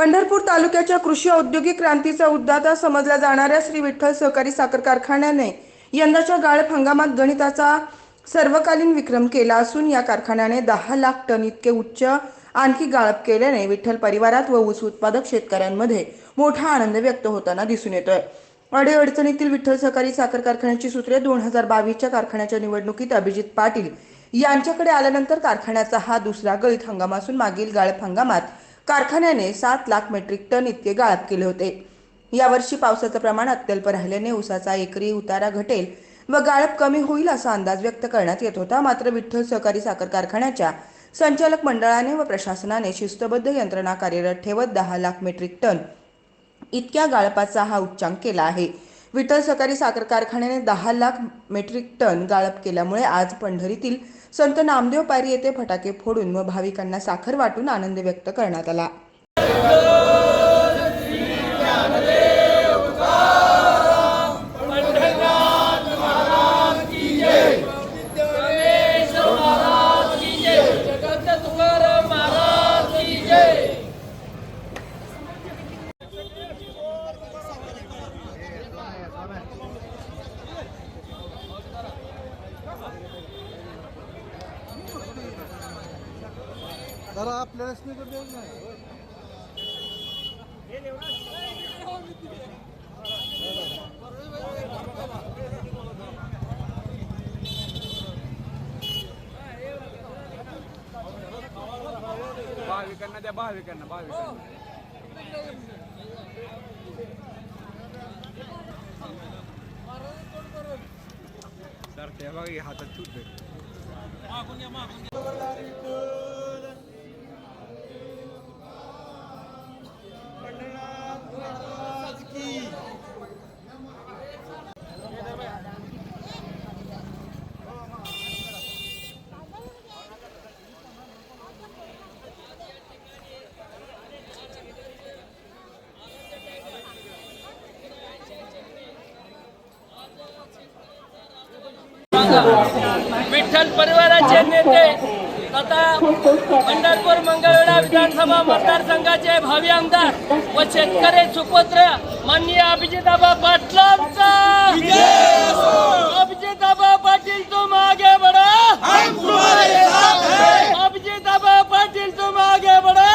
पंढरपूर तालुक्याच्या कृषी औद्योगिक क्रांतीचा उद्दाता समजल्या जाणाऱ्या श्री विठ्ठल सहकारी साखर कारखान्याने यंदाच्या गाळप हंगामात गणिताचा सर्वकालीन विक्रम केला असून या कारखान्याने दहा लाख टन इतके उच्च आणखी गाळप केल्याने विठ्ठल परिवारात व ऊस उत्पादक शेतकऱ्यांमध्ये मोठा आनंद व्यक्त होताना दिसून येतोय. अडीअडचणीतील विठ्ठल सहकारी साखर कारखान्याची सूत्रे दोन हजार बावीसच्या कारखान्याच्या निवडणुकीत अभिजित पाटील यांच्याकडे आल्यानंतर कारखान्याचा हा दुसरा गळीत हंगाम असून मागील गाळप हंगामात कारखान्याने सात लाख मेट्रिक टन इतके गाळप केले होते. यावर्षी पावसाचं प्रमाण अत्यल्प राहिल्याने उसाचा एकरी उतारा घटेल व गाळप कमी होईल असा अंदाज व्यक्त करण्यात येत होता. मात्र विठ्ठल सहकारी साखर कारखान्याच्या संचालक मंडळाने व प्रशासनाने शिस्तबद्ध यंत्रणा कार्यरत ठेवत दहा लाख मेट्रिक टन इतक्या गाळपाचा हा उच्चांक केला आहे. विठ्ठल सहकारी साखर कारखान्याने दहा लाख मेट्रिक टन गाळप केल्यामुळे आज पंढरीतील संत नामदेव पायरी येथे फटाके फोडून व भाविकांना साखर वाटून आनंद व्यक्त करण्यात आला. जरा आपल्याला स्पीकर देऊ नाही भाविकांना द्या भाविकांना भाविकांना. सर ते बघा हातात छूट भेट विठ्ठल परिवाराचे नेते तथा पंढरपूर मंगळवेढा विधानसभा मतदारसंघाचे भावी आमदार व शेतकरी सुपुत्र माननीय अभिजिताबा पाटलांचा. अभिजिताबा पाटील तू मागे बडा अभिजिताबा पाटील तू मागे बडा